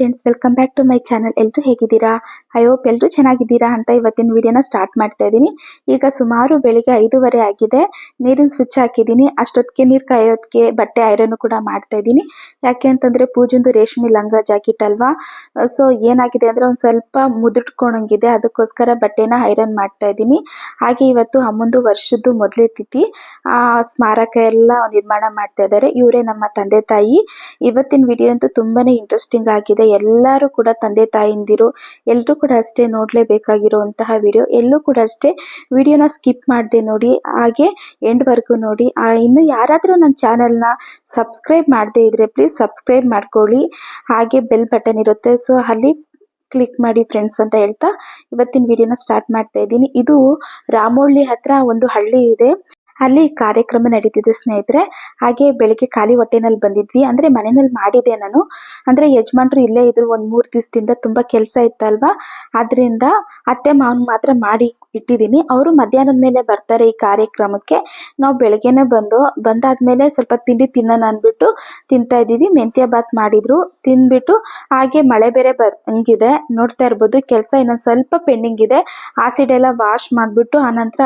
Friends welcome back to my channel ಎಲ್ಲರೂ ಹೇಗಿದ್ದೀರಾ? I hope ಎಲ್ಲರೂ ಚೆನ್ನಾಗಿದ್ದೀರಾ ಅಂತ ಇವತ್ತಿನ ವಿಡಿಯೋನ ಸ್ಟಾರ್ಟ್ ಮಾಡ್ತಾ ಇದ್ದೀನಿ. ಈಗ ಸುಮಾರು ಬೆಳಿಗ್ಗೆ ಐದೂವರೆ ಆಗಿದೆ. ನೀರಿನ ಸ್ವಿಚ್ ಹಾಕಿದ್ದೀನಿ. ಅಷ್ಟೊತ್ತಿಗೆ ನೀರು ಕಾಯೋದಕ್ಕೆ ಬಟ್ಟೆ ಐರನ್ ಕೂಡ ಮಾಡ್ತಾ ಇದ್ದೀನಿ. ಯಾಕೆ ಅಂತಂದರೆ ಪೂಜಂದು ರೇಷ್ಮೆ ಲಂಗ ಜಾಕೆಟ್ ಅಲ್ವಾ? ಸೊ ಏನಾಗಿದೆ ಅಂದ್ರೆ ಒಂದು ಸ್ವಲ್ಪ ಮುದುಟ್ಕೊಳಂಗಿದೆ ಅದಕ್ಕೋಸ್ಕರ ಬಟ್ಟೆನ ಐರನ್ ಮಾಡ್ತಾ ಇದ್ದೀನಿ. ಹಾಗೆ ಇವತ್ತು ಅಮ್ಮಂದು ವರ್ಷದ್ದು ಮೊದಲೇ ತಿಥಿ. ಆ ಸ್ಮಾರಕ ಎಲ್ಲ ನಿರ್ಮಾಣ ಮಾಡ್ತಾ ಇದ್ದಾರೆ. ಇವರೇ ನಮ್ಮ ತಂದೆ ತಾಯಿ. ಇವತ್ತಿನ ವಿಡಿಯೋ ಅಂತೂ ತುಂಬಾನೇ ಇಂಟ್ರೆಸ್ಟಿಂಗ್ ಆಗಿದೆ. ಎಲ್ಲರೂ ಕೂಡ ತಂದೆ ತಾಯಿಂದಿರು ಎಲ್ಲರೂ ಕೂಡ ಅಷ್ಟೇ ನೋಡ್ಲೇಬೇಕಾಗಿರುವಂತಹ ವಿಡಿಯೋ ಎಲ್ಲೂ ಕೂಡ ಅಷ್ಟೇ ವಿಡಿಯೋನ ಸ್ಕಿಪ್ ಮಾಡದೆ ನೋಡಿ, ಹಾಗೆ ಎಂಡ್ ವರ್ಗು ನೋಡಿ. ಇನ್ನು ಯಾರಾದರೂ ನನ್ನ ಚಾನೆಲ್ನ ಸಬ್ಸ್ಕ್ರೈಬ್ ಮಾಡದೇ ಇದ್ರೆ ಪ್ಲೀಸ್ ಸಬ್ಸ್ಕ್ರೈಬ್ ಮಾಡ್ಕೊಳ್ಳಿ. ಹಾಗೆ ಬೆಲ್ ಬಟನ್ ಇರುತ್ತೆ. ಸೊ ಅಲ್ಲಿ ಕ್ಲಿಕ್ ಮಾಡಿ ಫ್ರೆಂಡ್ಸ್ ಅಂತ ಹೇಳ್ತಾ ಇವತ್ತಿನ ವಿಡಿಯೋನ ಸ್ಟಾರ್ಟ್ ಮಾಡ್ತಾ ಇದ್ದೀನಿ. ಇದು ರಾಮೋಳ್ಳಿ ಹತ್ರ ಒಂದು ಹಳ್ಳಿ ಇದೆ. ಅಲ್ಲಿ ಕಾರ್ಯಕ್ರಮ ನಡೀತಿದೆ ಸ್ನೇಹಿತರೆ. ಹಾಗೆ ಬೆಳಿಗ್ಗೆ ಖಾಲಿ ಹೊಟ್ಟೆನಲ್ಲಿ ಬಂದಿದ್ವಿ. ಅಂದ್ರೆ ಮನೆಯಲ್ಲಿ ಮಾಡಿದೆ ನಾನು. ಅಂದ್ರೆ ಯಜಮಾನ್ರು ಇಲ್ಲೇ ಇದ್ರು ಒಂದ್ ಮೂರ್ ದಿವಸದಿಂದ ತುಂಬಾ ಕೆಲಸ ಇತ್ತಲ್ವಾ? ಆದ್ರಿಂದ ಅತ್ತೆ ಮಾವನ್ ಮಾತ್ರ ಮಾಡಿ ಇಟ್ಟಿದ್ದೀನಿ. ಅವರು ಮಧ್ಯಾಹ್ನದ ಮೇಲೆ ಬರ್ತಾರೆ ಈ ಕಾರ್ಯಕ್ರಮಕ್ಕೆ. ನಾವು ಬೆಳಗ್ಗೆನೆ ಬಂದು, ಬಂದಾದ್ಮೇಲೆ ಸ್ವಲ್ಪ ತಿಂಡಿ ತಿನ್ನೋಣ ಅನ್ಬಿಟ್ಟು ತಿಂತಾ ಇದ್ದೀವಿ. ಮೆಂತ್ಯ ಬಾತ್ ಮಾಡಿದ್ರು, ತಿಂದ್ಬಿಟ್ಟು ಹಾಗೆ ಮಳೆ ಬೇರೆ ಬಂಗಿದೆ. ನೋಡ್ತಾ ಇರ್ಬೋದು, ಕೆಲಸ ಇನ್ನೊಂದು ಸ್ವಲ್ಪ ಪೆಂಡಿಂಗ್ ಇದೆ. ಆಸಿಡ್ ಎಲ್ಲ ವಾಶ್ ಮಾಡ್ಬಿಟ್ಟು ಆನಂತರ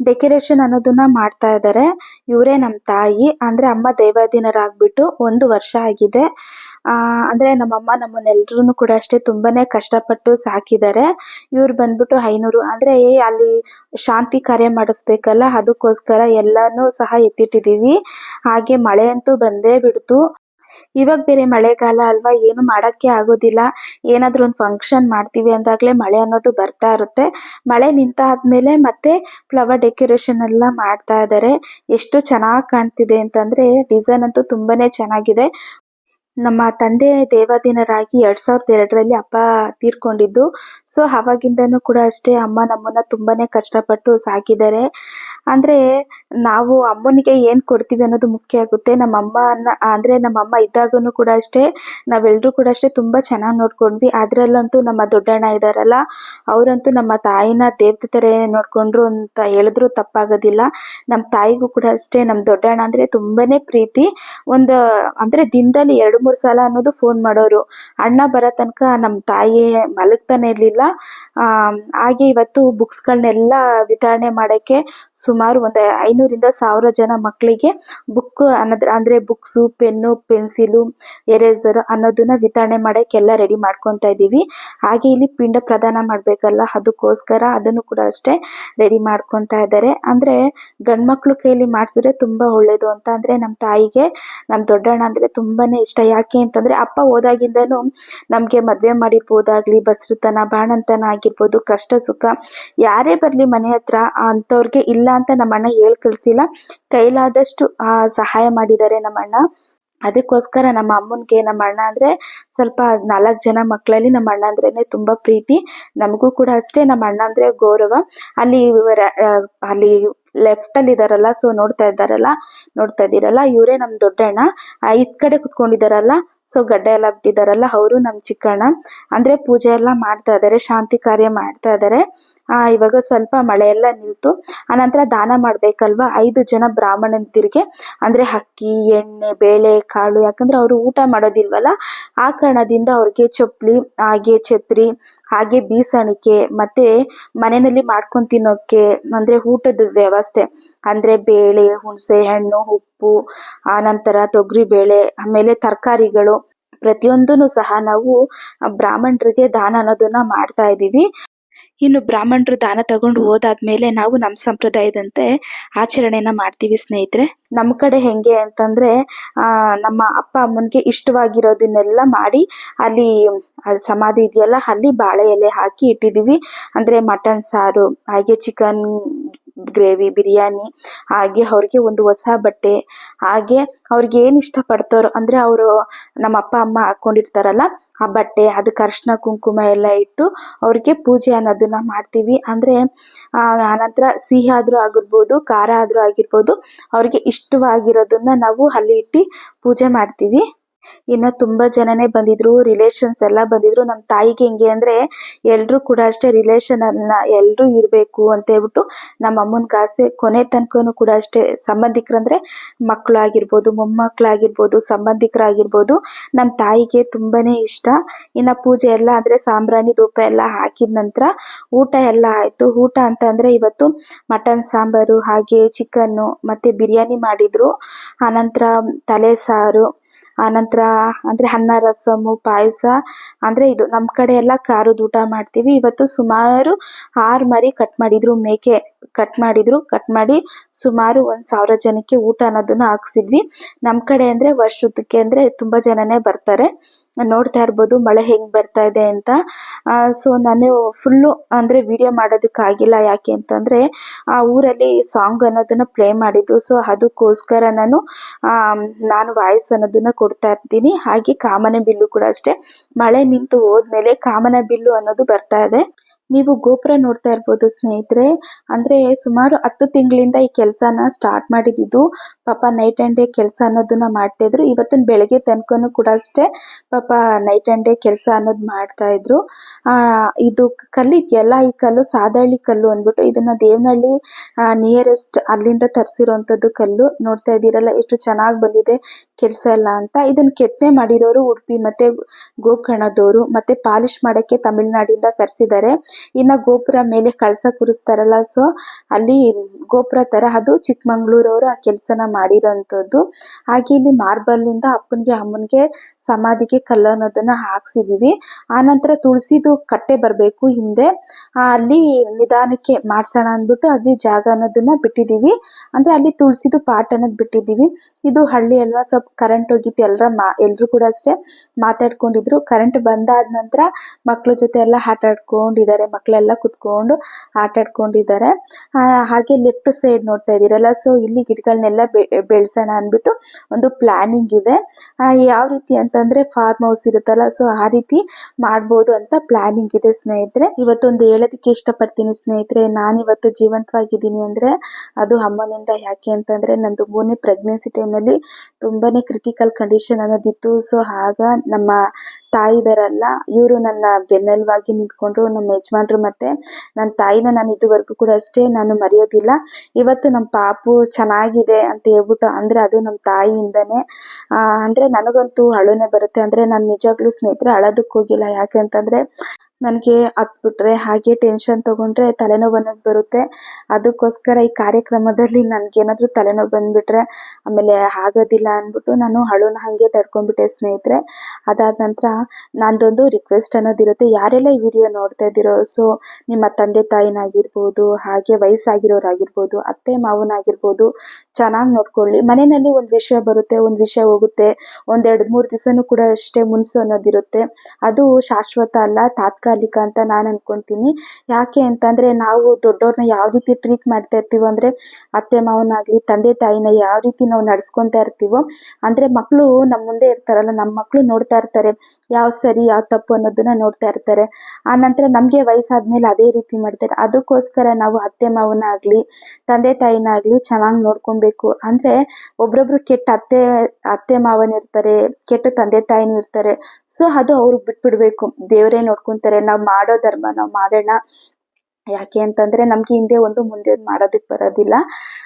ಡೆಕೋರೇಷನ್ ಅನ್ನೋದನ್ನ ಮಾಡ್ತಾ ಇದ್ದಾರೆ ಇವರೇ ನಮ್ಮ ತಾಯಿ. ಅಂದ್ರೆ ಅಮ್ಮ ದೇವಾಧೀನರಾಗ್ಬಿಟ್ಟು ಒಂದು ವರ್ಷ ಆಗಿದೆ. ಆ, ಅಂದ್ರೆ ನಮ್ಮಮ್ಮ ನಮ್ಮನ್ನೆಲ್ರೂ ಕೂಡ ಅಷ್ಟೇ ತುಂಬಾನೇ ಕಷ್ಟಪಟ್ಟು ಸಾಕಿದ್ದಾರೆ. ಇವ್ರು ಬಂದ್ಬಿಟ್ಟು ಐನೂರು, ಅಂದ್ರೆ ಅಲ್ಲಿ ಶಾಂತಿ ಕಾರ್ಯ ಮಾಡಿಸ್ಬೇಕಲ್ಲ, ಅದಕ್ಕೋಸ್ಕರ ಎಲ್ಲಾನು ಸಹ ಎತ್ತಿಟ್ಟಿದೀವಿ. ಹಾಗೆ ಮಳೆ ಅಂತೂ ಬಂದೇ ಬಿಡ್ತು. ಇವಾಗ ಬೇರೆ ಮಳೆಗಾಲ ಅಲ್ವಾ, ಏನು ಮಾಡಕ್ಕೆ ಆಗೋದಿಲ್ಲ. ಏನಾದ್ರು ಒಂದು ಫಂಕ್ಷನ್ ಮಾಡ್ತೀವಿ ಅಂದಾಗ್ಲೇ ಮಳೆ ಅನ್ನೋದು ಬರ್ತಾ ಇರುತ್ತೆ. ಮಳೆ ನಿಂತಾದ್ಮೇಲೆ ಮತ್ತೆ ಫ್ಲವರ್ ಡೆಕೋರೇಷನ್ ಎಲ್ಲ ಮಾಡ್ತಾ ಇದ್ದಾರೆ ಎಷ್ಟು ಚೆನ್ನಾಗಿ ಕಾಣ್ತಿದೆ ಅಂತಂದ್ರೆ ಡಿಸೈನ್ ಅಂತೂ ತುಂಬಾನೇ ಚೆನ್ನಾಗಿದೆ. ನಮ್ಮ ತಂದೆ ದೇವಾಧೀನರಾಗಿ ಎರಡ್ ಸಾವಿರದ ಎರಡರಲ್ಲಿ ಅಪ್ಪ ತೀರ್ಕೊಂಡಿದ್ದು. ಸೊ ಅವಾಗಿಂದನೂ ಕೂಡ ಅಷ್ಟೇ ಅಮ್ಮ ನಮ್ಮನ್ನ ತುಂಬಾನೇ ಕಷ್ಟಪಟ್ಟು ಸಾಕಿದ್ದಾರೆ. ಅಂದ್ರೆ ನಾವು ಅಮ್ಮನಿಗೆ ಏನ್ ಕೊಡ್ತೀವಿ ಅನ್ನೋದು ಮುಖ್ಯ ಆಗುತ್ತೆ. ನಮ್ಮ ಅಮ್ಮನ ಅಂದ್ರೆ ನಮ್ಮ ಅಮ್ಮ ಇದ್ದಾಗನು ಕೂಡ ಅಷ್ಟೇ ನಾವೆಲ್ಲರೂ ಕೂಡ ಅಷ್ಟೇ ತುಂಬಾ ಚೆನ್ನಾಗಿ ನೋಡ್ಕೊಂಡ್ವಿ. ಅದ್ರಲ್ಲಂತೂ ನಮ್ಮ ದೊಡ್ಡಣ್ಣ ಇದಾರಲ್ಲ ಅವರಂತೂ ನಮ್ಮ ತಾಯಿನ ದೇವತೆ ತರ ನೋಡ್ಕೊಂಡ್ರು ಅಂತ ಹೇಳಿದ್ರು ತಪ್ಪಾಗೋದಿಲ್ಲ. ನಮ್ಮ ತಾಯಿಗೂ ಕೂಡ ಅಷ್ಟೇ ನಮ್ಮ ದೊಡ್ಡಣ್ಣ ಅಂದ್ರೆ ತುಂಬಾನೇ ಪ್ರೀತಿ. ಒಂದು, ಅಂದ್ರೆ ದಿನದಲ್ಲಿ ಎರಡು ಮೂರು ಸಲ ಅನ್ನೋದು ಫೋನ್ ಮಾಡೋರು. ಅಣ್ಣ ಬರೋ ತನಕ ನಮ್ಮ ತಾಯಿ ಮಲಗ್ತಾನೆ ಇರ್ಲಿಲ್ಲ. ಹಾಗೆ ಇವತ್ತು ಬುಕ್ಸ್ ಗಳನ್ನೆಲ್ಲ ವಿತರಣೆ ಮಾಡಕ್ಕೆ ಸುಮಾರು ಒಂದು ಐನೂರಿಂದ ಸಾವಿರ ಜನ ಮಕ್ಕಳಿಗೆ ಬುಕ್ ಅನ್ನೋದ್ರ ಅಂದ್ರೆ ಬುಕ್ಸು ಪೆನ್ನು ಪೆನ್ಸಿಲು ಎರೇಸರ್ ಅನ್ನೋದನ್ನ ವಿತರಣೆ ಮಾಡಕ್ಕೆ ಎಲ್ಲ ರೆಡಿ ಮಾಡ್ಕೊಂತ ಇದೀವಿ ಹಾಗೆ ಇಲ್ಲಿ ಪಿಂಡ ಪ್ರದಾನ ಮಾಡ್ಬೇಕಲ್ಲ, ಅದಕ್ಕೋಸ್ಕರ ಅದನ್ನು ಕೂಡ ಅಷ್ಟೇ ರೆಡಿ ಮಾಡ್ಕೊತಾ ಇದ್ದಾರೆ. ಅಂದ್ರೆ ಗಂಡ್ಮಕ್ಳು ಕೈಯಲ್ಲಿ ಮಾಡಿಸಿದ್ರೆ ತುಂಬಾ ಒಳ್ಳೇದು ಅಂತ. ಅಂದ್ರೆ ನಮ್ಮ ತಾಯಿಗೆ, ನಮ್ ದೊಡ್ಡಣ್ಣ ಅಂದ್ರೆ ತುಂಬಾನೇ ಇಷ್ಟ. ಯಾಕೆ ಅಂತಂದ್ರೆ ಅಪ್ಪ ಹೋದಾಗಿಂದನು ನಮ್ಗೆ ಮದ್ವೆ ಮಾಡಿರ್ಬೋದಾಗ್ಲಿ, ಬಸ್ರುತನ, ಬಾಣಂತನ ಆಗಿರ್ಬೋದು, ಕಷ್ಟ ಸುಖ, ಯಾರೇ ಬರ್ಲಿ ಮನೆ ಹತ್ರ ಅಂತವ್ರಿಗೆ ಇಲ್ಲ ಅಂತ ನಮ್ಮಣ್ಣ ಹೇಳ್ ಕಳ್ಸಿಲ್ಲ. ಕೈಲಾದಷ್ಟು, ಆ, ಸಹಾಯ ಮಾಡಿದ್ದಾರೆ ನಮ್ಮಣ್ಣ. ಅದಕ್ಕೋಸ್ಕರ ನಮ್ಮ ಅಮ್ಮನ್ಗೆ ನಮ್ಮ ಅಣ್ಣ ಅಂದ್ರೆ ಸ್ವಲ್ಪ ನಾಲ್ಕು ಜನ ಮಕ್ಕಳಲ್ಲಿ ನಮ್ಮ ಅಣ್ಣ ಅಂದ್ರೇನೆ ತುಂಬಾ ಪ್ರೀತಿ. ನಮಗೂ ಕೂಡ ಅಷ್ಟೇ ನಮ್ಮ ಅಣ್ಣ ಅಂದ್ರೆ ಗೌರವ. ಅಲ್ಲಿ ಅಲ್ಲಿ ಲೆಫ್ಟ್ ಅಲ್ಲಿ ಇದಾರಲ್ಲ ಸೊ ನೋಡ್ತಾ ಇದ್ದಾರಲ್ಲ, ನೋಡ್ತಾ ಇದ್ದೀರಲ್ಲ, ಇವರೇ ನಮ್ ದೊಡ್ಡಣ್ಣ. ಇದ್ ಕಡೆ ಕುತ್ಕೊಂಡಿದಾರಲ್ಲ ಸೊ ಗಡ್ಡ ಎಲ್ಲ ಬಿಟ್ಟಿದಾರಲ್ಲ, ಅವರು ನಮ್ ಚಿಕ್ಕಣ್ಣ. ಅಂದ್ರೆ ಪೂಜೆ ಎಲ್ಲ ಮಾಡ್ತಾ ಇದಾರೆ, ಶಾಂತಿ ಕಾರ್ಯ ಮಾಡ್ತಾ ಇದಾರೆ. ಆ, ಇವಾಗ ಸ್ವಲ್ಪ ಮಳೆ ಎಲ್ಲ ನಿಲ್ತು ಆನಂತರ ದಾನ ಮಾಡ್ಬೇಕಲ್ವಾ? ಐದು ಜನ ಬ್ರಾಹ್ಮಣಂತಿರಿಗೆ ಅಂದ್ರೆ ಅಕ್ಕಿ, ಎಣ್ಣೆ, ಬೇಳೆ, ಕಾಳು, ಯಾಕಂದ್ರೆ ಅವರು ಊಟ ಮಾಡೋದಿಲ್ವಲ್ಲ, ಆ ಕಾರಣದಿಂದ ಅವ್ರಿಗೆ ಚಪ್ಪಲಿ, ಹಾಗೆ ಛತ್ರಿ, ಹಾಗೆ ಬೀಸಣಿಕೆ, ಮತ್ತೆ ಮನೆಯಲ್ಲಿ ಮಾಡ್ಕೊಂಡು ತಿನ್ನೋಕೆ, ಅಂದ್ರೆ ಊಟದ ವ್ಯವಸ್ಥೆ, ಅಂದ್ರೆ ಬೇಳೆ, ಹುಣಸೆ, ಹಣ್ಣು, ಉಪ್ಪು, ಆನಂತರ ತೊಗರಿ ಬೇಳೆ, ಆಮೇಲೆ ತರಕಾರಿಗಳು, ಪ್ರತಿಯೊಂದನ್ನು ಸಹ ನಾವು ಬ್ರಾಹ್ಮಣರಿಗೆ ದಾನ ಅನ್ನೋದನ್ನ ಮಾಡ್ತಾ ಇದೀವಿ ಇನ್ನು ಬ್ರಾಹ್ಮಣರು ದಾನ ತಗೊಂಡು ಹೋದಾದ್ಮೇಲೆ ನಾವು ನಮ್ಮ ಸಂಪ್ರದಾಯದಂತೆ ಆಚರಣೆನ ಮಾಡ್ತೀವಿ ಸ್ನೇಹಿತರೆ. ನಮ್ಮ ಕಡೆ ಹೆಂಗೆ ಅಂತಂದ್ರೆ, ಆ, ನಮ್ಮ ಅಪ್ಪ ಅಮ್ಮನ್ಗೆ ಇಷ್ಟವಾಗಿರೋದನ್ನೆಲ್ಲ ಮಾಡಿ ಅಲ್ಲಿ ಸಮಾಧಿ ಇದೆಯಲ್ಲ, ಅಲ್ಲಿ ಬಾಳೆ ಎಲೆ ಹಾಕಿ ಇಟ್ಟಿದೀವಿ ಅಂದ್ರೆ ಮಟನ್ ಸಾರು, ಹಾಗೆ ಚಿಕನ್ ಗ್ರೇವಿ, ಬಿರಿಯಾನಿ, ಹಾಗೆ ಅವ್ರಿಗೆ ಒಂದು ಹೊಸ ಬಟ್ಟೆ, ಹಾಗೆ ಅವ್ರಿಗೆ ಏನ್ ಇಷ್ಟ ಪಡ್ತಾರೋ ಅಂದ್ರೆ ಅವರು ನಮ್ಮ ಅಪ್ಪ, ಅಮ್ಮ ಹಾಕೊಂಡಿರ್ತಾರಲ್ಲ, ಆ ಬಟ್ಟೆ ಅದಕ್ಕೆ ಅರ್ಶಿನ, ಕುಂಕುಮ ಎಲ್ಲ ಇಟ್ಟು ಅವ್ರಿಗೆ ಪೂಜೆ ಅನ್ನೋದನ್ನ ಮಾಡ್ತೀವಿ. ಅಂದ್ರೆ ಆನಂತರ ಸಿಹಿ ಆದ್ರೂ ಆಗಿರ್ಬೋದು, ಖಾರ ಆದ್ರೂ ಆಗಿರ್ಬೋದು, ಅವ್ರಿಗೆ ಇಷ್ಟವಾಗಿರೋದನ್ನ ನಾವು ಅಲ್ಲಿ ಇಟ್ಟು ಪೂಜೆ ಮಾಡ್ತೀವಿ. ಇನ್ನು ತುಂಬಾ ಜನನೇ ಬಂದಿದ್ರು ರಿಲೇಷನ್ಸ್ ಎಲ್ಲ ಬಂದಿದ್ರು. ನಮ್ಮ ತಾಯಿಗೆ ಹೆಂಗೆ ಅಂದ್ರೆ ಎಲ್ರು ಕೂಡ ಅಷ್ಟೇ ರಿಲೇಶನ್ ಅನ್ನ ಎಲ್ರು ಇರ್ಬೇಕು ಅಂತ ಹೇಳ್ಬಿಟ್ಟು ನಮ್ಮ ಅಮ್ಮನ್ ಆಸೆ ಕೊನೆ ತನಕನು ಕೂಡ ಅಷ್ಟೇ ಸಂಬಂಧಿಕರಂದ್ರೆ ಮಕ್ಕಳು ಆಗಿರ್ಬೋದು ಮೊಮ್ಮಕ್ಕಳಾಗಿರ್ಬೋದು ಸಂಬಂಧಿಕರಾಗಿರ್ಬೋದು. ನಮ್ಮ ತಾಯಿಗೆ ತುಂಬಾನೇ ಇಷ್ಟ. ಇನ್ನ ಪೂಜೆ ಎಲ್ಲ ಅಂದ್ರೆ ಸಾಂಬ್ರಾಣಿ ಧೂಪ ಎಲ್ಲ ಹಾಕಿದ ನಂತರ ಊಟ ಎಲ್ಲ ಆಯ್ತು. ಊಟ ಅಂತ ಅಂದ್ರೆ ಇವತ್ತು ಮಟನ್ ಸಾಂಬಾರು ಹಾಗೆ ಚಿಕನ್ನು ಮತ್ತೆ ಬಿರಿಯಾನಿ ಮಾಡಿದ್ರು. ಆನಂತರ ತಲೆ ಸಾರು ಆನಂತರ ಅಂದ್ರೆ ಅನ್ನ, ರಸಮು, ಪಾಯಸ, ಅಂದ್ರೆ ಇದು ನಮ್ ಕಡೆ ಎಲ್ಲ ಖಾರದ ಊಟ ಮಾಡ್ತೀವಿ. ಇವತ್ತು ಸುಮಾರು ಆರ್ ಮರಿ ಕಟ್ ಮಾಡಿದ್ರು ಮೇಕೆ. ಕಟ್ ಮಾಡಿದ್ರು ಕಟ್ ಮಾಡಿ ಸುಮಾರು ಒಂದ್ ಸಾವಿರ ಜನಕ್ಕೆ ಊಟ ಅನ್ನೋದನ್ನ ಹಾಕ್ಸಿದ್ವಿ. ನಮ್ ಕಡೆ ಅಂದ್ರೆ ವರ್ಷದಕ್ಕೆ ಅಂದ್ರೆ ತುಂಬಾ ಜನನೇ ಬರ್ತಾರೆ. ನೋಡ್ತಾ ಇರ್ಬೋದು, ಮಳೆ ಹೆಂಗ್ ಬರ್ತಾ ಇದೆ ಅಂತ. ಸೊ ನಾನು ಫುಲ್ಲು ಅಂದ್ರೆ ವಿಡಿಯೋ ಮಾಡೋದಕ್ಕೆ ಆಗಿಲ್ಲ. ಯಾಕೆ ಅಂತಂದ್ರೆ, ಆ ಊರಲ್ಲಿ ಸಾಂಗ್ ಅನ್ನೋದನ್ನ ಪ್ಲೇ ಮಾಡಿದ್ದು. ಸೊ ಅದಕ್ಕೋಸ್ಕರ ನಾನು ನಾನು ವಾಯ್ಸ್ ಅನ್ನೋದನ್ನ ಕೊಡ್ತಾ ಇರ್ತೀನಿ. ಹಾಗೆ ಕಾಮನ ಬಿಲ್ಲು ಕೂಡ ಅಷ್ಟೇ. ಮಳೆ ನಿಂತು ಹೋದ್ಮೇಲೆ ಕಾಮನ ಬಿಲ್ಲು ಅನ್ನೋದು ಬರ್ತಾ ಇದೆ. ನೀವು ಗೋಪುರ ನೋಡ್ತಾ ಇರ್ಬೋದು ಸ್ನೇಹಿತರೆ. ಅಂದ್ರೆ ಸುಮಾರು ಹತ್ತು ತಿಂಗಳಿಂದ ಈ ಕೆಲಸನ ಸ್ಟಾರ್ಟ್ ಮಾಡಿದ್ದು. ಪಾಪ ನೈಟ್ ಅಂಡ್ ಡೇ ಕೆಲಸ ಅನ್ನೋದನ್ನ ಮಾಡ್ತಾ ಇದ್ರು. ಇವತ್ತಿನ ಬೆಳಗ್ಗೆ ತನಕನೂ ಕೂಡ ಅಷ್ಟೇ ಪಾಪ ನೈಟ್ ಅಂಡ್ ಡೇ ಕೆಲಸ ಅನ್ನೋದು ಮಾಡ್ತಾ ಇದ್ರು. ಆ, ಇದು ಕಲ್ಲಿದೆಯಲ್ಲ ಈ ಕಲ್ಲು ಸಾದಳ್ಳಿ ಕಲ್ಲು ಅಂದ್ಬಿಟ್ಟು ಇದನ್ನ ದೇವನಹಳ್ಳಿ ನಿಯರೆಸ್ಟ್ ಅಲ್ಲಿಂದ ತರಿಸಿರೋಂಥದ್ದು ಕಲ್ಲು. ನೋಡ್ತಾ ಇದ್ದೀರಲ್ಲ, ಎಷ್ಟು ಚೆನ್ನಾಗಿ ಬಂದಿದೆ ಕೆಲಸ ಎಲ್ಲ ಅಂತ. ಇದನ್ನ ಕೆತ್ತನೆ ಮಾಡಿರೋರು ಉಡುಪಿ ಮತ್ತೆ ಗೋಕರ್ಣದವರು, ಮತ್ತೆ ಪಾಲಿಶ್ ಮಾಡಕ್ಕೆ ತಮಿಳ್ನಾಡಿಂದ ಕರ್ಸಿದ್ದಾರೆ. ಇನ್ನ ಗೋಪುರ ಮೇಲೆ ಕಳಸ ಕೂರಿಸ್ತಾರಲ್ಲ ಸೊ ಅಲ್ಲಿ ಗೋಪುರ ತರ ಅದು ಚಿಕ್ಕಮಂಗ್ಳೂರವರು ಆ ಕೆಲಸನ ಮಾಡಿರೋಂಥದ್ದು. ಹಾಗೆ ಇಲ್ಲಿ ಮಾರ್ಬಲ್ ಇಂದ ಅಪ್ಪನ್ಗೆ, ಅಮ್ಮನ್ಗೆ ಸಮಾಧಿಗೆ ಕಲ್ಲು ಅನ್ನೋದನ್ನ ಹಾಕ್ಸಿದೀವಿ ಆನಂತರ ತುಳಸಿದು ಕಟ್ಟೆ ಬರ್ಬೇಕು ಹಿಂದೆ. ಅಲ್ಲಿ ನಿಧಾನಕ್ಕೆ ಮಾಡ್ಸೋಣ ಅಂದ್ಬಿಟ್ಟು ಅಲ್ಲಿ ಜಾಗ ಅನ್ನೋದನ್ನ ಬಿಟ್ಟಿದೀವಿ. ಅಂದ್ರೆ ಅಲ್ಲಿ ತುಳಸಿದು ಪಾಟ್ ಅನ್ನೋದು ಬಿಟ್ಟಿದೀವಿ. ಇದು ಹಳ್ಳಿ ಅಲ್ವಾ ಸ್ವಲ್ಪ ಕರೆಂಟ್ ಹೋಗಿತ್ತು ಎಲ್ಲರ ಮಾ, ಎಲ್ರು ಕೂಡ ಅಷ್ಟೇ ಮಾತಾಡ್ಕೊಂಡಿದ್ರು. ಕರೆಂಟ್ ಬಂದಾದ ನಂತರ ಮಕ್ಳ ಜೊತೆ ಎಲ್ಲ ಆಟ ಆಡ್ಕೊಂಡಿದ್ದಾರೆ ಮಕ್ಳೆಲ್ಲ ಕುತ್ಕೊಂಡು ಆಟ ಆಡ್ಕೊಂಡಿದ್ದಾರೆ. ಹಾಗೆ ಲೆಫ್ಟ್ ಸೈಡ್ ನೋಡ್ತಾ ಇದ್ದೀರಲ್ಲ ಸೊ ಇಲ್ಲಿ ಗಿಡಗಳನ್ನೆಲ್ಲ ಬೆಳೆಸೋಣ ಅಂದ್ಬಿಟ್ಟು ಒಂದು ಪ್ಲಾನಿಂಗ್ ಇದೆ. ಯಾವ ರೀತಿ ಅಂತಂದ್ರೆ ಫಾರ್ಮ್ ಹೌಸ್ ಇರುತ್ತಲ್ಲ ಸೊ ಆ ರೀತಿ ಮಾಡ್ಬೋದು ಅಂತ ಪ್ಲಾನಿಂಗ್ ಇದೆ ಸ್ನೇಹಿತರೆ. ಇವತ್ತೊಂದು ಹೇಳೋದಕ್ಕೆ ಇಷ್ಟಪಡ್ತೀನಿ ಸ್ನೇಹಿತರೆ. ನಾನು ಇವತ್ತು ಜೀವಂತವಾಗಿದ್ದೀನಿ ಅಂದ್ರೆ ಅದು ಅಮ್ಮನಿಂದ ಯಾಕೆ ಅಂತಂದ್ರೆ ನಂದು ಮೂರನೇ ಪ್ರೆಗ್ನೆನ್ಸಿ ಟೈಮಲ್ಲಿ ತುಂಬಾನೇ ಕ್ರಿಟಿಕಲ್ ಕಂಡೀಷನ್ ಅನ್ನೋದಿತ್ತು. ಸೊ ಆಗ ನಮ್ಮ ತಾಯಿದಾರಲ್ಲ, ಇವರು ನನ್ನ ಬೆನ್ನೆಲುವಾಗಿ ನಿಂತ್ಕೊಂಡ್ರು, ನಮ್ಮ ಯಜಮಾನ್ರು ಮತ್ತೆ ನನ್ನ ತಾಯಿನ ನಾನು ಇದುವರೆಗೂ ಕೂಡ ಅಷ್ಟೇ ನಾನು ಮರೆಯೋದಿಲ್ಲ. ಇವತ್ತು ನಮ್ಮ ಪಾಪು ಚೆನ್ನಾಗಿದೆ ಅಂತ ಹೇಳ್ಬಿಟ್ಟು ಅಂದ್ರೆ ಅದು ನಮ್ಮ ತಾಯಿಯಿಂದನೇ. ಅಂದ್ರೆ ನನಗಂತೂ ಅಳುನೇ ಬರುತ್ತೆ. ಅಂದ್ರೆ ನಾನು ನಿಜಾಗ್ಲೂ ಸ್ನೇಹಿತರೆ ಅಳೋದಕ್ಕೆ ಹೋಗಿಲ್ಲ ಯಾಕೆ ಅಂತಂದ್ರೆ ನನಗೆ ಹತ್ಬಿಟ್ರೆ ಹಾಗೆ ಟೆನ್ಷನ್ ತಗೊಂಡ್ರೆ ತಲೆನೋವು ಅನ್ನೋದು ಬರುತ್ತೆ. ಅದಕ್ಕೋಸ್ಕರ ಈ ಕಾರ್ಯಕ್ರಮದಲ್ಲಿ ನನಗೇನಾದರೂ ತಲೆನೋವು ಬಂದ್ಬಿಟ್ರೆ ಆಮೇಲೆ ಆಗೋದಿಲ್ಲ ಅಂದ್ಬಿಟ್ಟು ನಾನು ಅಳುನ ಹಾಗೆ ತಡ್ಕೊಂಡ್ಬಿಟ್ಟೆ ಸ್ನೇಹಿತರೆ. ಅದಾದ ನಂತರ ನಂದೊಂದು ರಿಕ್ವೆಸ್ಟ್ ಅನ್ನೋದಿರುತ್ತೆ ಯಾರೆಲ್ಲ ಈ ವಿಡಿಯೋ ನೋಡ್ತಾ ಇದ್ದೀರೋ ಸೊ ನಿಮ್ಮ ತಂದೆ ತಾಯಿನಾಗಿರ್ಬೋದು, ಹಾಗೆ ವಯಸ್ಸಾಗಿರೋರಾಗಿರ್ಬೋದು, ಅತ್ತೆ ಮಾವನಾಗಿರ್ಬೋದು, ಚೆನ್ನಾಗಿ ನೋಡ್ಕೊಳ್ಳಿ. ಮನೆಯಲ್ಲಿ ಒಂದು ವಿಷಯ ಬರುತ್ತೆ, ಒಂದು ವಿಷಯ ಹೋಗುತ್ತೆ. ಒಂದೆರಡು ಮೂರು ದಿವಸನೂ ಕೂಡ ಅಷ್ಟೇ ಮುನ್ಸು ಅನ್ನೋದಿರುತ್ತೆ ಅದು ಶಾಶ್ವತ ಅಲ್ಲ, ತಾತ್ಕಾಲಿಕ ಅಂತ ನಾನು ಅನ್ಕೊಂತೀನಿ. ಯಾಕೆ ಅಂತಂದ್ರೆ ನಾವು ದೊಡ್ಡವ್ರನ್ನ ಯಾವ ರೀತಿ ಟ್ರೀಟ್ ಮಾಡ್ತಾ ಇರ್ತೀವೋ ಅಂದ್ರೆ ಅತ್ತೆ ಮಾವನಾಗ್ಲಿ, ತಂದೆ ತಾಯಿನ ಯಾವ ರೀತಿ ನಾವು ನಡ್ಸ್ಕೊಂತಾ ಇರ್ತೀವೋ, ಅಂದ್ರೆ ಮಕ್ಕಳು ನಮ್ಮ ಮುಂದೆ ಇರ್ತಾರಲ್ಲ ನಮ್ಮ ಮಕ್ಕಳು ನೋಡ್ತಾ ಇರ್ತಾರೆ. ಯಾವ ಸರಿ, ಯಾವ ತಪ್ಪು ಅನ್ನೋದನ್ನ ನೋಡ್ತಾ ಇರ್ತಾರೆ. ಆ ನಂತರ ನಮ್ಗೆ ವಯಸ್ಸಾದ್ಮೇಲೆ ಅದೇ ರೀತಿ ಮಾಡ್ತಾರೆ. ಅದಕ್ಕೋಸ್ಕರ ನಾವು ಅತ್ತೆ ಮಾವನಾಗ್ಲಿ, ತಂದೆ ತಾಯಿನಾಗ್ಲಿ ಚೆನ್ನಾಗಿ ನೋಡ್ಕೊಬೇಕು. ಅಂದ್ರೆ ಒಬ್ರೊಬ್ರು ಕೆಟ್ಟ ಅತ್ತೆ ಅತ್ತೆ ಮಾವನ ಇರ್ತಾರೆ, ಕೆಟ್ಟ ತಂದೆ ತಾಯಿನೂ ಇರ್ತಾರೆ. ಸೊ ಅದು ಅವ್ರಿಗೆ ಬಿಟ್ಬಿಡ್ಬೇಕು. ದೇವರೇ ನೋಡ್ಕೊಂತಾರೆ. ನಾವು ಮಾಡೋ ಧರ್ಮ, ನಾವು ಮಾಡೋಣ. ಯಾಕೆ ಅಂತಂದ್ರೆ ನಮ್ಗೆ ಹಿಂದೆ ಒಂದು ಮುಂದೆ ಒಂದು ಬರೋದಿಲ್ಲ.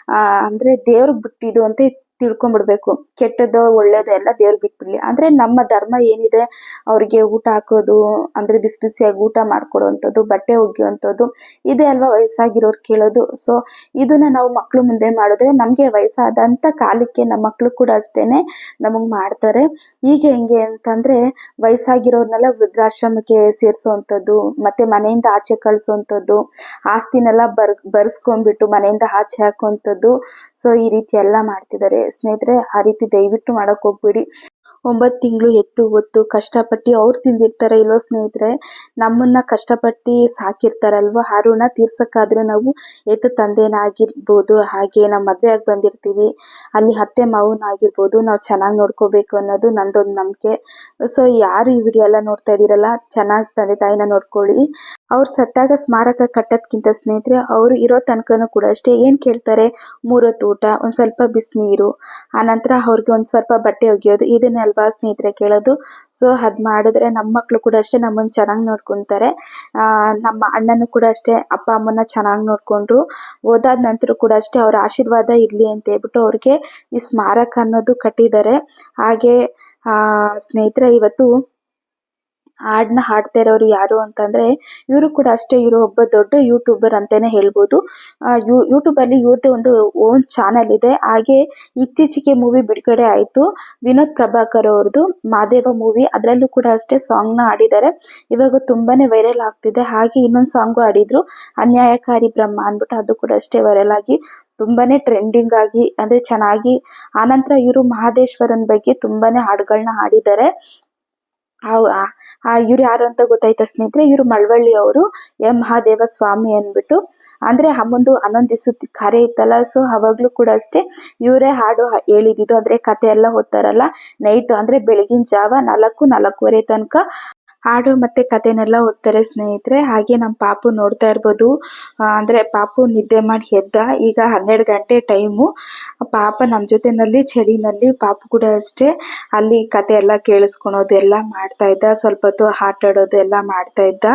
ಆ, ಅಂದ್ರೆ ದೇವ್ರಿಗೆ ಬಿಟ್ಟಿದ್ದು ಅಂತ ತಿಳ್ಕೊಂಡ್ಬಿಡ್ಬೇಕು. ಕೆಟ್ಟದ್ದು ಒಳ್ಳೇದು ಎಲ್ಲ ದೇವ್ರು ಬಿಟ್ಬಿಡ್ಲಿ. ಅಂದ್ರೆ ನಮ್ಮ ಧರ್ಮ ಏನಿದೆ, ಅವ್ರಿಗೆ ಊಟ ಹಾಕೋದು, ಅಂದ್ರೆ ಬಿಸಿ ಬಿಸಿಯಾಗಿ ಊಟ ಮಾಡ್ಕೊಡುವಂಥದ್ದು, ಬಟ್ಟೆ ಒಗೆಯುವಂಥದ್ದು, ಇದೇ ಅಲ್ವಾ ವಯಸ್ಸಾಗಿರೋರು ಕೇಳೋದು. ಸೊ ಇದನ್ನ ನಾವು ಮಕ್ಕಳು ಮುಂದೆ ಮಾಡಿದ್ರೆ ನಮ್ಗೆ ವಯಸ್ಸಾದಂತ ಕಾಲಕ್ಕೆ ನಮ್ಮ ಮಕ್ಕಳು ಕೂಡ ಅಷ್ಟೇನೆ ನಮಗ್ ಮಾಡ್ತಾರೆ. ಈಗ ಹೆಂಗೆ ಅಂತಂದ್ರೆ ವಯಸ್ಸಾಗಿರೋರ್ನೆಲ್ಲ ವೃದ್ಧಾಶ್ರಮಕ್ಕೆ ಸೇರಿಸುವಂಥದ್ದು, ಮತ್ತೆ ಮನೆಯಿಂದ ಆಚೆ ಕಳಿಸುವಂಥದ್ದು, ಆಸ್ತಿನೆಲ್ಲ ಬರ್, ಬರ್ಸ್ಕೊಂಡ್ಬಿಟ್ಟು ಮನೆಯಿಂದ ಆಚೆ ಹಾಕುವಂಥದ್ದು. ಸೊ ಈ ರೀತಿ ಎಲ್ಲ ಮಾಡ್ತಿದ್ದಾರೆ. ಸ್ನೇಹಿತರೆ ಆ ರೀತಿ ದಯವಿಟ್ಟು ಮಾಡಕ್ ಹೋಗ್ಬೇಡಿ. ಒಂಬತ್ತು ತಿಂಗಳು ಎತ್ತು ಹೊತ್ತು ಕಷ್ಟಪಟ್ಟು ಅವ್ರು ತಿಂದಿರ್ತಾರೆ ಇಲ್ವೋ ಸ್ನೇಹಿತರೆ, ನಮ್ಮನ್ನ ಕಷ್ಟಪಟ್ಟು ಸಾಕಿರ್ತಾರಲ್ವ? ಋಣ ತೀರ್ಸಕ್ಕಾದ್ರೂ ನಾವು ಎತ್ತು ತಂದೆನಾಗಿರ್ಬೋದು. ಹಾಗೆ ನಾವು ಮದುವೆಯಾಗಿ ಬಂದಿರ್ತೀವಿ. ಅಲ್ಲಿ ಅತ್ತೆ ಮಾವನಾಗಿರ್ಬೋದು ನಾವು ಚೆನ್ನಾಗಿ ನೋಡ್ಕೋಬೇಕು ಅನ್ನೋದು ನಂದೊಂದು ನಂಬಿಕೆ. ಸೊ ಯಾರು ಈ ವಿಡಿಯೋ ಎಲ್ಲ ನೋಡ್ತಾ ಇದ್ದೀರಲ್ಲ, ಚೆನ್ನಾಗಿ ತಂದೆ ತಾಯಿನ ನೋಡ್ಕೊಳ್ಳಿ. ಅವ್ರು ಸತ್ತಾಗ ಸ್ಮಾರಕ ಕಟ್ಟೋದ್ಕಿಂತ ಸ್ನೇಹಿತರೆ, ಅವರು ಇರೋ ತನಕನೂ ಕೂಡ ಅಷ್ಟೇ. ಏನು ಕೇಳ್ತಾರೆ? ಮೂರೊತ್ತು ಊಟ, ಒಂದು ಸ್ವಲ್ಪ ಬಿಸಿನೀರು, ಆನಂತರ ಅವ್ರಿಗೆ ಒಂದು ಸ್ವಲ್ಪ ಬಟ್ಟೆ ಒಗೆಯೋದು, ಇದನ್ನೆಲ್ಲ ಅಲ್ವಾ ಸ್ನೇಹಿತರೆ ಕೇಳೋದು? ಸೊ ಅದ್ ಮಾಡಿದ್ರೆ ನಮ್ಮ ಮಕ್ಳು ಕೂಡ ಅಷ್ಟೇ ನಮ್ಮನ್ನ ಚೆನ್ನಾಗಿ ನೋಡ್ಕೊಂತಾರೆ. ನಮ್ಮ ಅಣ್ಣನು ಕೂಡ ಅಷ್ಟೇ ಅಪ್ಪ ಅಮ್ಮನ ಚೆನ್ನಾಗಿ ನೋಡ್ಕೊಂಡ್ರು. ಓದಾದ ನಂತರ ಕೂಡ ಅಷ್ಟೇ ಅವ್ರ ಆಶೀರ್ವಾದ ಇರ್ಲಿ ಅಂತ ಹೇಳ್ಬಿಟ್ಟು ಅವ್ರಿಗೆ ಈ ಸ್ಮಾರಕ ಅನ್ನೋದು ಕಟ್ಟಿದ್ದಾರೆ. ಹಾಗೆ ಸ್ನೇಹಿತರೆ, ಇವತ್ತು ಹಾಡ್ನ ಹಾಡ್ತಾ ಇರೋರು ಯಾರು ಅಂತಂದ್ರೆ ಇವರು ಕೂಡ ಅಷ್ಟೇ, ಇವರು ಒಬ್ಬ ದೊಡ್ಡ ಯೂಟ್ಯೂಬರ್ ಅಂತಾನೆ ಹೇಳ್ಬೋದು. ಯೂಟ್ಯೂಬ್ ಅಲ್ಲಿ ಇವ್ರದ್ದೇ ಒಂದು ಓನ್ ಚಾನೆಲ್ ಇದೆ. ಹಾಗೆ ಇತ್ತೀಚೆಗೆ ಮೂವಿ ಬಿಡುಗಡೆ ಆಯ್ತು. ವಿನೋದ್ ಪ್ರಭಾಕರ್ ಅವ್ರದ್ದು ಮಾದೇವ ಮೂವಿ ಅದರಲ್ಲೂ ಕೂಡ ಅಷ್ಟೇ ಸಾಂಗ್ನ ಹಾಡಿದ್ದಾರೆ. ಇವಾಗ ತುಂಬಾನೇ ವೈರಲ್ ಆಗ್ತಿದೆ. ಹಾಗೆ ಇನ್ನೊಂದು ಸಾಂಗು ಹಾಡಿದ್ರು, ಅನ್ಯಾಯಕಾರಿ ಬ್ರಹ್ಮ ಅಂದ್ಬಿಟ್ಟು ಅದು ಕೂಡ ಅಷ್ಟೇ ವೈರಲ್ ಆಗಿ ತುಂಬಾನೇ ಟ್ರೆಂಡಿಂಗ್ ಆಗಿ, ಅಂದ್ರೆ ಚೆನ್ನಾಗಿ. ಆನಂತರ ಇವರು ಮಹದೇಶ್ವರನ್ ಬಗ್ಗೆ ತುಂಬಾನೇ ಹಾಡುಗಳನ್ನ ಹಾಡಿದ್ದಾರೆ. ಇವ್ರು ಯಾರು ಅಂತ ಗೊತ್ತಾಯ್ತಾ ಸ್ನೇಹಿತರೆ, ಇವರು ಮಳವಳ್ಳಿ ಅವರು ಎಂ. ಮಹಾದೇವ ಸ್ವಾಮಿ ಅಂದ್ಬಿಟ್ಟು. ಅಂದ್ರೆ ಹಮ್ಮೊಂದು ಹನ್ನೊಂದು ದಿವಸದ ಕರೆ ಇತ್ತಲ್ಲ ಸೊ ಅವಾಗ್ಲೂ ಕೂಡ ಅಷ್ಟೇ ಇವರೇ ಹಾಡು ಹೇಳಿದ್ದು ಅಂದ್ರೆ ಕತೆ ಎಲ್ಲ ಓದ್ತಾರಲ್ಲ ನೈಟ್ ಅಂದ್ರೆ ಬೆಳಗಿನ ಜಾವ ನಾಲ್ಕು, ನಾಲ್ಕೂವರೆ ತನಕ ಹಾಡು ಮತ್ತೆ ಕಥೆನೆಲ್ಲ ಓದ್ತಾರೆ ಸ್ನೇಹಿತರೆ. ಹಾಗೆ ನಮ್ಮ ಪಾಪು ನೋಡ್ತಾ ಇರ್ಬೋದು. ಅಂದ್ರೆ ಪಾಪು ನಿದ್ದೆ ಮಾಡಿ ಎದ್ದ ಈಗ ಹನ್ನೆರಡು ಗಂಟೆ ಟೈಮು ಪಾಪ ನಮ್ಮ ಜೊತೆನಲ್ಲಿ ಚಳಿನಲ್ಲಿ ಪಾಪು ಕೂಡ ಅಷ್ಟೇ. ಅಲ್ಲಿ ಕತೆ ಎಲ್ಲ ಕೇಳಿಸ್ಕೊಳೋದು ಎಲ್ಲ ಮಾಡ್ತಾ ಇದ್ದ. ಸ್ವಲ್ಪ ಹೊತ್ತು ಆಟ ಆಡೋದು ಎಲ್ಲ ಮಾಡ್ತಾ ಇದ್ದ.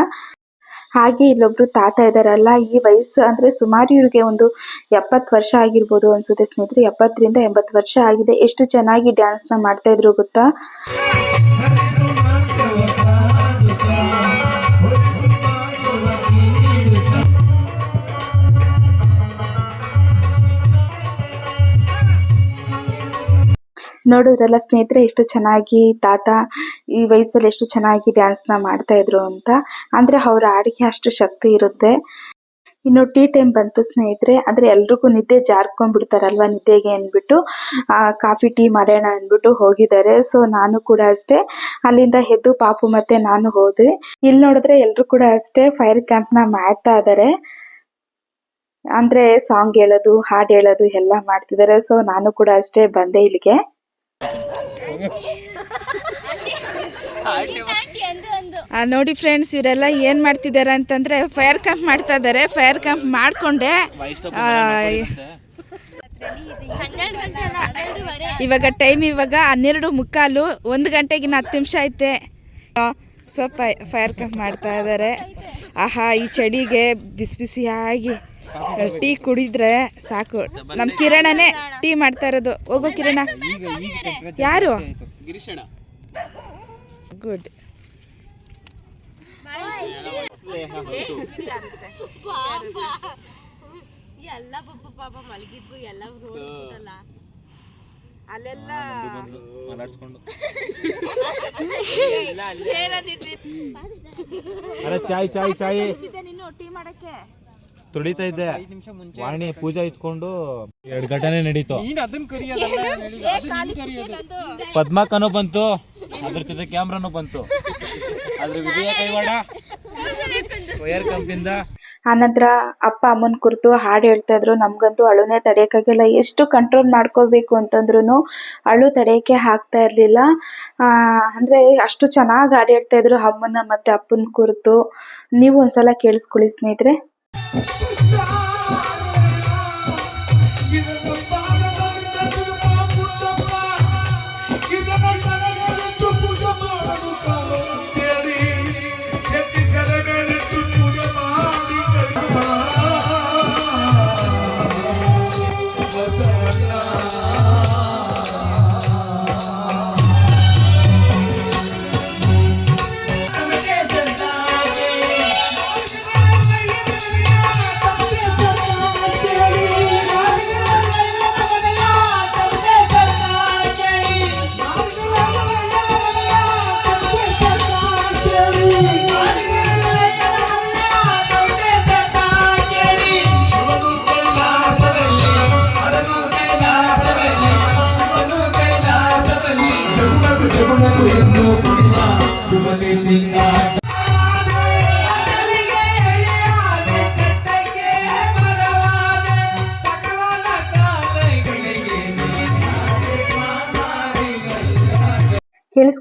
ಹಾಗೆ ಇಲ್ಲೊಬ್ರು ತಾತ ಇದಾರಲ್ಲ, ಈ ವಯಸ್ಸು ಅಂದ್ರೆ ಸುಮಾರು ಇವ್ರಿಗೆ ಒಂದು ಎಪ್ಪತ್ತು ವರ್ಷ ಆಗಿರ್ಬೋದು ಅನ್ಸುತ್ತೆ ಸ್ನೇಹಿತರೆ. ಎಪ್ಪತ್ತರಿಂದ ಎಂಬತ್ತು ವರ್ಷ ಆಗಿದೆ. ಎಷ್ಟು ಚೆನ್ನಾಗಿ ಡ್ಯಾನ್ಸ್ನ ಮಾಡ್ತಾ ಇದ್ರು ಗೊತ್ತಾ? ನೋಡಿದ್ರಲ್ಲ ಸ್ನೇಹಿತರೆ, ಎಷ್ಟು ಚೆನ್ನಾಗಿ ತಾತ ಈ ವಯಸ್ಸಲ್ಲಿ ಎಷ್ಟು ಚೆನ್ನಾಗಿ ಡ್ಯಾನ್ಸ್ನ ಮಾಡ್ತಾ ಇದ್ರು ಅಂತ. ಅಂದ್ರೆ ಅವ್ರ ಹಾಡಿಗೆ ಅಷ್ಟು ಶಕ್ತಿ ಇರುತ್ತೆ. ಇನ್ನು ಟೀ ಟೈಮ್ ಬಂತು ಸ್ನೇಹಿತರೆ, ಅಂದರೆ ಎಲ್ರಿಗೂ ನಿದ್ದೆ ಜಾರ್ಕೊಂಡ್ ಬಿಡ್ತಾರಲ್ವಾ ನಿದ್ದೆಗೆ ಅಂದ್ಬಿಟ್ಟು ಕಾಫಿ ಟೀ ಮಾಡೋಣ ಅಂದ್ಬಿಟ್ಟು ಹೋಗಿದ್ದಾರೆ. ಸೊ ನಾನು ಕೂಡ ಅಷ್ಟೇ. ಅಲ್ಲಿಂದ ಎದ್ದು ಪಾಪು ಮತ್ತೆ ನಾನು ಹೋದ್ವಿ ಇಲ್ಲಿ ನೋಡಿದ್ರೆ ಎಲ್ಲರೂ ಕೂಡ ಅಷ್ಟೇ ಫೈರ್ ಕ್ಯಾಂಪ್ನ ಮಾಡ್ತಾ ಇದ್ದಾರೆ ಅಂದ್ರೆ ಸಾಂಗ್ ಹೇಳೋದು, ಹಾಡ್ ಹೇಳೋದು ಎಲ್ಲ ಮಾಡ್ತಿದ್ದಾರೆ ಸೊ ನಾನು ಕೂಡ ಅಷ್ಟೇ ಬಂದೆ ಇಲ್ಲಿಗೆ. ನೋಡಿ ಫ್ರೆಂಡ್ಸ್ ಇವರೆಲ್ಲ ಏನು ಮಾಡ್ತಿದ್ದಾರೆ ಅಂತಂದ್ರೆ ಫೈರ್ ಕ್ಯಾಂಪ್ ಮಾಡ್ತಾ ಇದ್ದಾರೆ. ಫೈರ್ ಕ್ಯಾಂಪ್ ಮಾಡ್ಕೊಂಡೆ. ಇವಾಗ ಟೈಮ್ ಇವಾಗ ಹನ್ನೆರಡು ಮುಕ್ಕಾಲು ಒಂದು ಗಂಟೆಗಿನ ಹತ್ತು ನಿಮಿಷ ಐತೆ. ಸೊ ಫೈ ಫೈರ್ ಕ್ಯಾಂಪ್ ಮಾಡ್ತಾ ಇದ್ದಾರೆ. ಆಹಾ ಈ ಚಡಿಗೆ ಬಿಸಿ ಬಿಸಿಯಾಗಿ. ಟೀ ಕುಡಿದ್ರೆ ಸಾಕು. ನಮ್ಮ ಕಿರಣನೇ ಟೀ ಮಾಡ್ತಾ ಇರೋದು. ಹೋಗೋ ಕಿರಣ. ಯಾರು? ಗುಡ್ ಎಲ್ಲ ಪಾಪ ಪಾಪ ಮಲಗಿದ್ವು ಎಲ್ಲ ನೋಡ್ಬಿಟ್ಟಲ್ಲ ಅಲ್ಲೆಲ್ಲ ಅರೆ ಚಾಯ್ ಚಾಯ್ ಚಾಯ್. ನೀನು ಟೀ ಮಾಡಕ್ಕೆ. ತುಳಿತಾ ಇದ್ದೆ. ವಾಣಿ ಪೂಜಾ ಇಟ್ಕೊಂಡು ಎರಡು ಘಟನೆ ನಡೀತು. ಪದ್ಮಕನು ಬಂತು. ಅದ್ರ ಜೊತೆ ಕ್ಯಾಮ್ರಾನು ಬಂತು. ಅದ್ರ ವಿಜಯ ಕೈವಾಡ ವಯರ್ ಕಂಪಿಂದ. ಆನಂತರ ಅಪ್ಪ ಅಮ್ಮನ ಕುರಿತು ಹಾಡು ಹೇಳ್ತಾ ಇದ್ರು. ನಮ್ಗಂತೂ ಅಳುನೇ ತಡೆಯಕ್ಕಾಗಿಲ್ಲ. ಎಷ್ಟು ಕಂಟ್ರೋಲ್ ಮಾಡ್ಕೋಬೇಕು ಅಂತಂದ್ರು ಅಳು ತಡೆಯಕ್ಕೆ ಆಗ್ತಾ ಇರ್ಲಿಲ್ಲ. ಅಂದ್ರೆ ಅಷ್ಟು ಚೆನ್ನಾಗಿ ಹಾಡು ಹೇಳ್ತಾ ಇದ್ರು ಅಮ್ಮನ ಮತ್ತೆ ಅಪ್ಪನ ಕುರಿತು. ನೀವು ಒಂದ್ಸಲ ಕೇಳಿಸ್ಕೊಳ್ಳಿ ಸ್ನೇಹಿತರೆ. Yeah.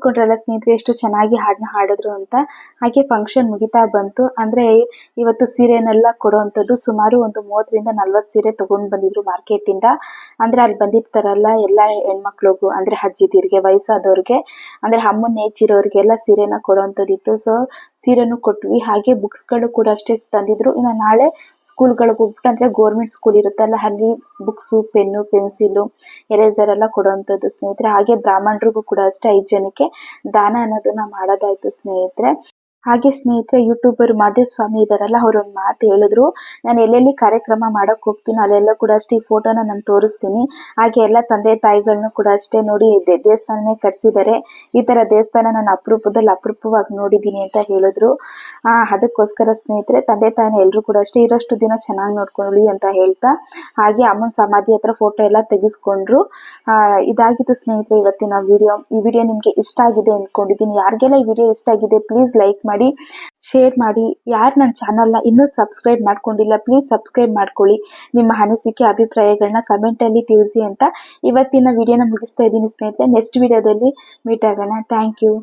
ಕೇಳಿಸ್ಕೊಂಡ್ರಲ್ಲ ಸ್ನೇಹಿತರೆ, ಎಷ್ಟು ಚೆನ್ನಾಗಿ ಹಾಡ್ನ ಹಾಡಿದ್ರು ಅಂತ. ಹಾಗೆ ಫಂಕ್ಷನ್ ಮುಗಿತಾ ಬಂತು. ಅಂದ್ರೆ ಇವತ್ತು ಸೀರೆನೆಲ್ಲ ಕೊಡುವಂಥದ್ದು ಸುಮಾರು ಒಂದು ಮೂವತ್ತರಿಂದ ನಲ್ವತ್ತು ಸೀರೆ ತಗೊಂಡ್ ಬಂದಿದ್ರು ಮಾರ್ಕೆಟ್ ಇಂದ ಅಂದ್ರೆ ಅಲ್ಲಿ ಬಂದಿರ್ತಾರಲ್ಲ ಎಲ್ಲ ಹೆಣ್ಮಕ್ಳಿಗೂ, ಅಂದ್ರೆ ಅಜ್ಜಿದಿರ್ಗೆ ವಯಸ್ಸಾದವ್ರಿಗೆ. ಅಂದ್ರೆ ಅಮ್ಮನ ಏಜ್ ಇರೋರಿಗೆಲ್ಲ ಸೀರೆನ ಕೊಡುವಂಥದ್ದಿತ್ತು. ಸೊ ಸೀರೆನೂ ಕೊಟ್ವಿ. ಹಾಗೆ ಬುಕ್ಸ್ಗಳು ಕೂಡ ಅಷ್ಟೇ ತಂದಿದ್ರು. ಇನ್ನು ನಾಳೆ ಸ್ಕೂಲ್ಗಳಿಗೆ ಹೋಗ್ಬಿಟ್ಟು ಅಂದ್ರೆ ಗೌರ್ಮೆಂಟ್ ಸ್ಕೂಲ್ ಇರುತ್ತಲ್ಲ ಅಲ್ಲಿ ಬುಕ್ಸ್ ಪೆನ್ನು ಪೆನ್ಸಿಲ್ ಎರೇಸರ್ ಎಲ್ಲ ಕೊಡುವಂತದ್ದು ಸ್ನೇಹಿತರೆ. ಹಾಗೆ ಬ್ರಾಹ್ಮಣರಿಗೂ ಕೂಡ ಅಷ್ಟೇ ಐದು ಜನಕ್ಕೆ ದಾನ ಅನ್ನೋದನ್ನ ಮಾಡೋದಾಯ್ತು ಸ್ನೇಹಿತರೆ. ಹಾಗೆ ಸ್ನೇಹಿತರೆ ಯೂಟ್ಯೂಬರ್ ಮಾಧುಸ್ವಾಮಿ ಇದಾರಲ್ಲ ಅವ್ರು ಒಂದು ಮಾತು ಹೇಳಿದ್ರು. ನಾನು ಎಲ್ಲೆಲ್ಲಿ ಕಾರ್ಯಕ್ರಮ ಮಾಡಕ್ ಹೋಗ್ತೀನೋ, ಅಲ್ಲೆಲ್ಲ ಕೂಡ ಅಷ್ಟೇ ಈ ಫೋಟೋನ ನಾನು ತೋರಿಸ್ತೀನಿ. ಹಾಗೆ ಎಲ್ಲ ತಂದೆ ತಾಯಿಗಳನ್ನೂ ಕೂಡ ಅಷ್ಟೇ ನೋಡಿ ದೇವಸ್ಥಾನನೇ ಕಟ್ಸಿದ್ದಾರೆ ಈ ತರ ದೇವಸ್ಥಾನ ನಾನು ಅಪರೂಪದಲ್ಲಿ ಅಪರೂಪವಾಗಿ ನೋಡಿದ್ದೀನಿ ಅಂತ ಹೇಳಿದ್ರು. ಅದಕ್ಕೋಸ್ಕರ ಸ್ನೇಹಿತರೆ, ತಂದೆ ತಾಯಿನ ಎಲ್ಲರೂ ಕೂಡ ಅಷ್ಟೇ ಇರೋಷ್ಟು ದಿನ ಚೆನ್ನಾಗಿ ನೋಡ್ಕೊಳ್ಳಿ ಅಂತ ಹೇಳ್ತಾ, ಹಾಗೆ ಅಮ್ಮನ ಸಮಾಧಿ ಹತ್ರ ಫೋಟೋ ಎಲ್ಲ ತೆಗೆಸ್ಕೊಂಡ್ರು. ಇದಾಗಿತ್ತು ಸ್ನೇಹಿತರೆ, ಇವತ್ತಿನ ವಿಡಿಯೋ. ಈ ವಿಡಿಯೋ ನಿಮ್ಗೆ ಇಷ್ಟ ಆಗಿದೆ ಅನ್ಕೊಂಡಿದ್ದೀನಿ. ಯಾರಿಗೆಲ್ಲ ಈ ವಿಡಿಯೋ ಇಷ್ಟ ಆಗಿದೆ, ಪ್ಲೀಸ್ ಲೈಕ್ ಮಾಡಿ ಶೇರ್ ಮಾಡಿ. ಯಾರು ನನ್ನ ಚಾನಲ್ನ ಇನ್ನೂ ಸಬ್ಸ್ಕ್ರೈಬ್ ಮಾಡ್ಕೊಂಡಿಲ್ಲ ಪ್ಲೀಸ್ ಸಬ್ಸ್ಕ್ರೈಬ್ ಮಾಡ್ಕೊಳ್ಳಿ. ನಿಮ್ಮ ಅನಿಸಿಕೆ ಅಭಿಪ್ರಾಯಗಳನ್ನ ಕಮೆಂಟಲ್ಲಿ ತಿಳಿಸಿ ಅಂತ ಇವತ್ತಿನ ವಿಡಿಯೋನ ಮುಗಿಸ್ತಾ ಇದ್ದೀನಿ ಸ್ನೇಹಿತರೆ. ನೆಕ್ಸ್ಟ್ ವಿಡಿಯೋದಲ್ಲಿ ಮೀಟ್ ಆಗೋಣ. Thank you